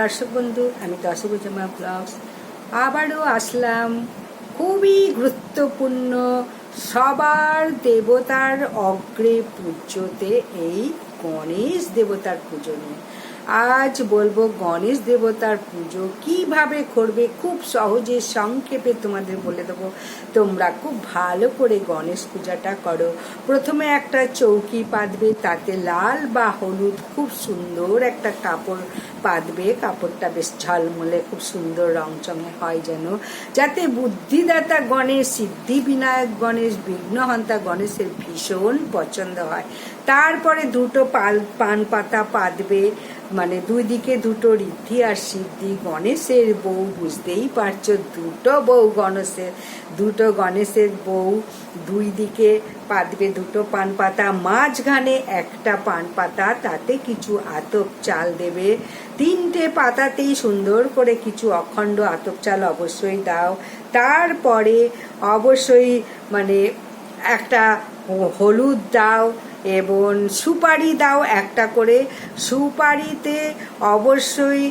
দর্শক বন্ধু আমি দশভুজমা ব্লগস আবারও আসলাম খুবই গুরুত্বপূর্ণ সবার দেবতার অগ্রে পুজোতে, এই গণেশ দেবতার পুজো নিয়ে। আজ বলব গণেশ দেবতার পুজো। কীভাবে করবে? খুব সহজে সংক্ষেপে তোমাদের বলে দেবো। তোমরা খুব ভালো করে গণেশ পূজাটা করো। প্রথমে একটা চৌকি পাতবে, তাতে লাল বা হলুদ খুব সুন্দর একটা কাপড় পাতবে। কাপড়টা বেশ ঝলমলে, খুব সুন্দর রংচঙে হয় যেন। যাতে বুদ্ধিদাতা গণেশ সিদ্ধি বিনায়ক গণেশ, বিঘ্নহন্তা গণেশের ভীষণ পছন্দ হয়। তারপরে দুটো পাল, পান পাতা পাতবে মানে দুই দিকে দুটো ঋদ্ধি আর সিদ্ধি গণেশের বউ, বুঝতেই পারছ, দুটো বউ গণেশের, দুটো গণেশের বউ দুই দিকে পাতবে দুটো পান পাতা, মাঝখানে একটা পান পাতা, তাতে কিছু আতপ চাল দেবে। তিনটে পাতাতেই সুন্দর করে কিছু অখণ্ড আতপ চাল অবশ্যই দাও। তারপরে অবশ্যই মানে একটা হলুদ দাও এবং সুপারি দাও একটা করে। সুপারিতে অবশ্যই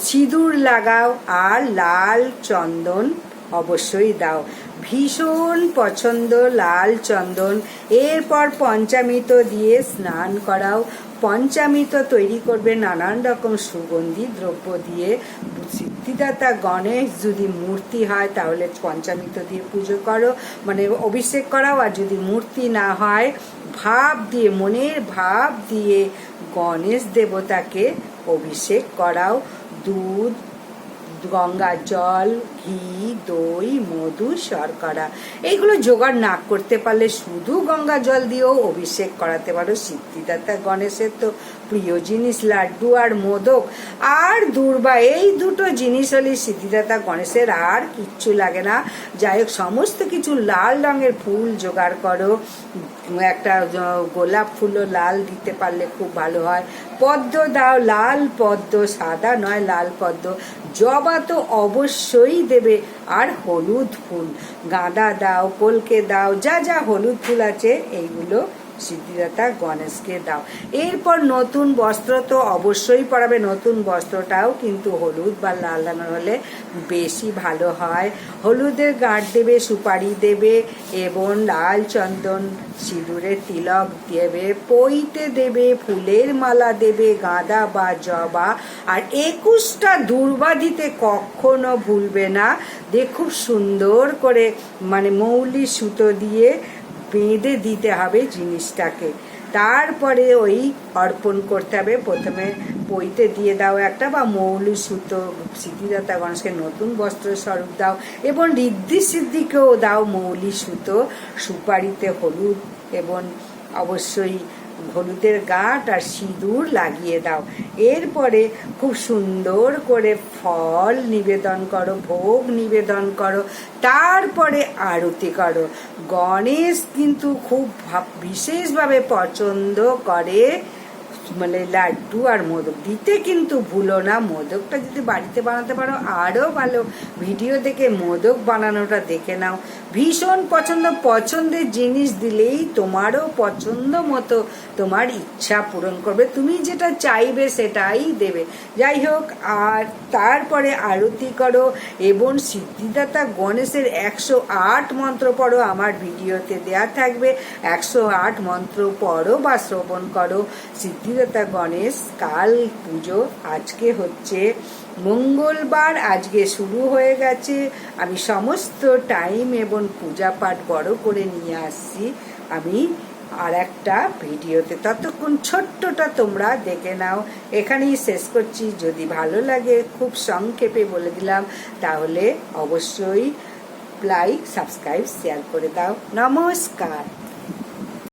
সিঁদুর লাগাও আর লাল চন্দন অবশ্যই দাও। ভীষণ পছন্দ লাল চন্দন। এরপর পঞ্চামিত দিয়ে স্নান করাও। পঞ্চামৃত তৈরি করবে নানান রকম সুগন্ধি দ্রব্য দিয়ে। সিদ্ধিদাতা গণেশ, যদি মূর্তি হয় তাহলে পঞ্চামৃত দিয়ে পুজো করো। মানে অভিষেক করাও আর যদি মূর্তি না হয়, ভাব দিয়ে, মনের ভাব দিয়ে গণেশ দেবতাকে অভিষেক করাও। দুধ গঙ্গা, জল, ঘি, দই, মধু, শর্করা। এইগুলো জোগাড় না করতে পারলে শুধু গঙ্গা জল দিয়েও অভিষেক করাতে পারো সিদ্ধিদাতা গণেশের তো প্রিয় জিনিস, লাড্ডু আর মোদক। আর দুর্বা এই দুটো জিনিস হলে সিদ্ধিদাতা গণেশের আর কিচ্ছু লাগে না। যাই হোক, সমস্ত কিছু লাল রঙের ফুল জোগাড় করো। একটা গোলাপ ফুলও লাল দিতে পারলে খুব ভালো হয়। পদ্ম দাও, লাল পদ্ম, সাদা নয় লাল পদ্ম। জবা তো অবশ্যই দেবে, আর হলুদ ফুল। গাঁদা দাও, কলকে দাও, যা যা হলুদ ফুল আছে, এইগুলো সিদ্ধিদাতা গণেশকে দাও। এরপর নতুন বস্ত্র তো অবশ্যই পরাবে, নতুন বস্ত্রটাও কিন্তু হলুদ বা লাল রঙের হলে বেশি ভালো হয়। হলুদের গাঁট দেবে, সুপারি দেবে এবং লাল চন্দন সিঁদুরে তিলক দেবে, পইতে দেবে, ফুলের মালা দেবে, গাঁদা বা জবা। আর একুশটা দুর্বা দিতে কখনো ভুলবে না। দিয়ে খুব সুন্দর করে মানে মৌলি সুতো দিয়ে বেঁধে দিতে হবে জিনিসটাকে। তারপরে ওই অর্পণ করতে হবে। প্রথমে পইতে দিয়ে দাও একটা বা মৌলি সুতো সিদ্ধিদাতা গণেশকে নতুন বস্ত্র স্বরূপ দাও এবং ঋদ্ধি সিদ্ধিকেও দাও মৌলি সুতো সুপারিতে হলুদ এবং অবশ্যই হলুদের গাঁট আর সিঁদুর লাগিয়ে দাও। এরপরে খুব সুন্দর করে ফল নিবেদন করো, ভোগ নিবেদন করো, তারপরে আরতি করো। গণেশ কিন্তু খুব বিশেষভাবে পছন্দ করে মানে লাড্ডু আর মোদক। দিতে কিন্তু ভুলো না, মোদকটা যদি বাড়িতে বানাতে পারো আরও ভালো। ভিডিও দেখে মোদক বানানোটা দেখে নাও। ভীষণ পছন্দ, পছন্দের জিনিস দিলেই তোমারও পছন্দ মতো তোমার ইচ্ছা পূরণ করবে। তুমি যেটা চাইবে সেটাই দেবে। যাই হোক, আর তারপরে আরতি করো এবং সিদ্ধিদাতা গণেশের একশো আট মন্ত্র পড়ো, আমার ভিডিওতে দেয়া থাকবে। একশো আট মন্ত্র পড়ো বা শ্রবণ করো। সিদ্ধিদাতা গণেশ, কাল পুজো, আজকে হচ্ছে মঙ্গলবার, আজকে শুরু হয়ে গেছে। আমি সমস্ত টাইম এবং পূজা পাঠ বড় করে নিয়ে আসছি। আমি আর একটা ভিডিওতে ততক্ষণ ছোট্টটা তোমরা দেখে নাও। এখানেই শেষ করছি। যদি ভালো লাগে, খুব সংক্ষেপে বলে দিলাম, তাহলে অবশ্যই লাইক সাবস্ক্রাইব শেয়ার করে দাও। নমস্কার।